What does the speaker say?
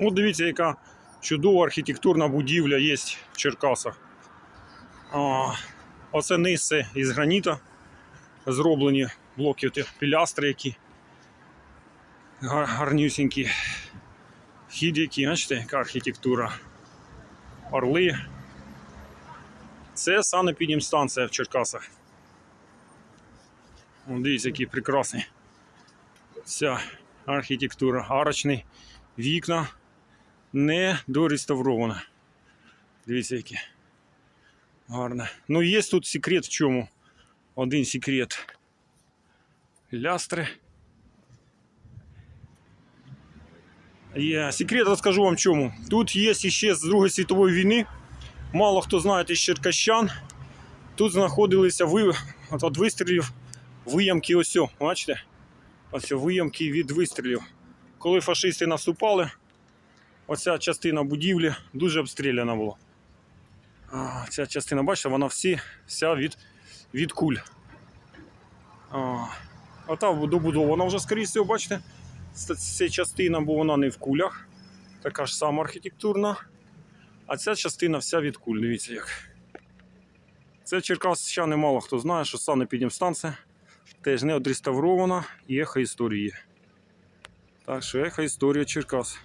От дивіться, яка чудова архітектурна будівля є в Черкасах. Оце низце із граніта зроблені блоки, пілястри, які гар- гарнюсінькі. Вхід який, бачите, яка архітектура. Орли. Це санепідімстанція в Черкасах. Дивіться, який прекрасний. Вся архітектура, арочні вікна не дореставрована. Дивіться, які. Гарне. Ну, є тут секрет в чому. Один секрет. Лястри. Є. Секрет розкажу вам чому. Тут є ще з Другої світової війни. Мало хто знає із черкащан. Тут знаходилися ви... от вистрілів виямки ось, бачите? Ось виямки від вистрілів. Коли фашисти наступали, оця частина будівлі дуже обстріляна була. Ця частина, бачите, вона всі, вся від, від куль. А, ота добудована вже, скоріше всього, бачите, це частина, бо вона не в кулях. Така ж сама архітектурна. А ця частина вся від куль, дивіться як. Це Черкас ще немало хто знає, що санепідемстанція теж не одреставрована і ехо історії. Так що ехо історія Черкас.